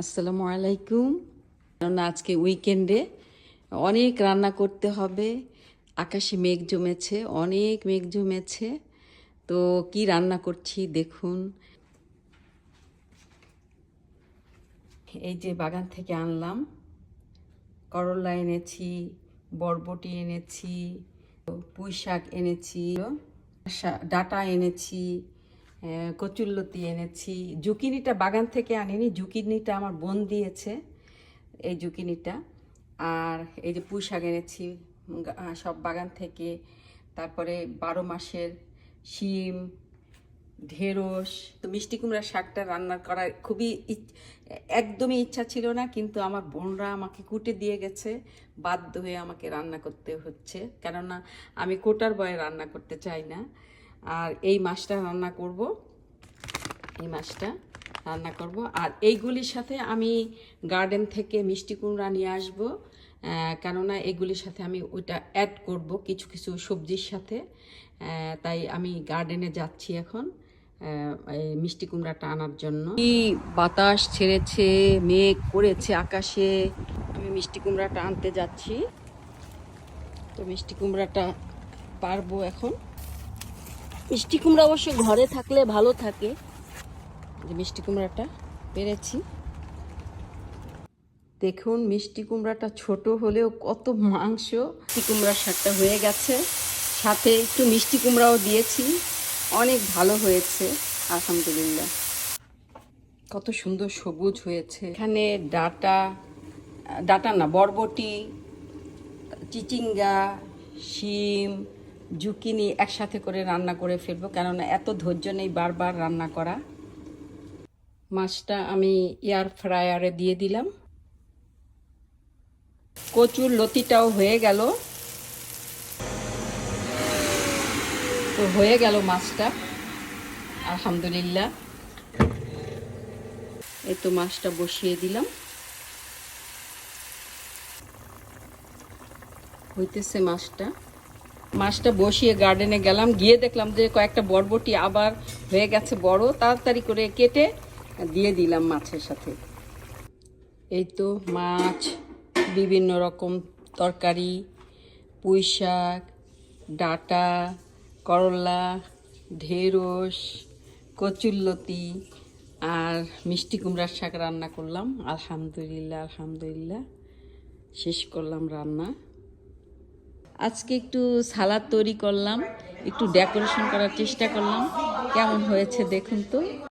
আসসালামু আলাইকুম। কারণ আজকে উইকেন্ডে অনেক রান্না করতে হবে। আকাশে মেঘ জমেছে, অনেক মেঘ জমেছে। তো কি রান্না করছি দেখুন। এই যে বাগান থেকে আনলাম। করলা এনেছি, বরবটি এনেছি পুঁই শাক এনেছি, ডাটা এনেছি আহ, কচুরলতি এনেছি। জুকিনিটা বাগান থেকে আনিনি। জুকিনিটা আমার বোন দিয়েছে এই জুকিনিটা। আর এই যে পুঁই শাক এনেছি সব বাগান থেকে। তারপরে বারো মাসের শিম ঢেঁড়স। তো মিষ্টি কুমড়ার শাকটা রান্না করার খুবই একদমই ইচ্ছা ছিল না কিন্তু আমার বোনরা আমাকে কুটে দিয়ে গেছে বাধ্য হয়ে আমাকে রান্না করতে হচ্ছে। কেননা আমি কোটার বয়ে রান্না করতে চাই না। আর এই মাছটা রান্না করব। এই মাছটা রান্না করব। আর এইগুলির সাথে আমি গার্ডেন থেকে মিষ্টি কুমড়া নিয়ে আসব। কেননা এগুলির সাথে আমি ওইটা অ্যাড করব কিছু কিছু সবজির সাথে। তাই আমি গার্ডেনে যাচ্ছি এখন এই মিষ্টি কুমড়াটা আনার জন্য। কি বাতাস ছেড়েছে, মেঘ করেছে আকাশে। আমি মিষ্টি কুমড়াটা আনতে যাচ্ছি। তো মিষ্টি কুমড়াটা পারব এখন। মিষ্টি কুমড়া অবশ্য ঘরে থাকলে ভালো থাকে। যে মিষ্টি কুমড়াটা পেরেছি। দেখুন, মিষ্টি কুমড়াটা ছোট হলেও কত মাংস। মিষ্টি কুমড়ার শাকটা হয়ে গেছে। সাথে একটু মিষ্টি কুমড়াও দিয়েছি। অনেক ভালো হয়েছে, আলহামদুলিল্লাহ। কত সুন্দর সবুজ হয়েছে। এখানে ডাটা ডাটা না, বরবটি, চিচিঙ্গা, শিম জুকিনি একসাথে করে রান্না করে ফেলব, কেননা এত ধৈর্য নেই বারবার রান্না করা। মাছটা আমি এয়ার ফ্রায়ারে দিয়ে দিলাম। কচুর লতিটাও হয়ে গেল। তো হয়ে গেল মাছটা। আলহামদুলিল্লাহ। এই তো মাছটা বসিয়ে দিলাম। হইতেছে মাছটা। মাছটা বসিয়ে গার্ডেনে গেলাম, গিয়ে দেখলাম যে কয়েকটা বরবটি আবার হয়ে গেছে বড়, তাড়াতাড়ি করে কেটে দিয়ে দিলাম মাছের সাথে। এই তো মাছ, বিভিন্ন রকম তরকারি, পুঁই শাক, ডাটা, করলা, ঢেঁড়স কচুল্লতি আর মিষ্টি কুমড়ার শাক রান্না করলাম। আলহামদুলিল্লাহ আলহামদুলিল্লাহ। শেষ করলাম রান্না। আজকে একটু সালাদ তৈরি করলাম একটু ডেকোরেশন করার চেষ্টা করলাম। কেমন হয়েছে দেখুন তো।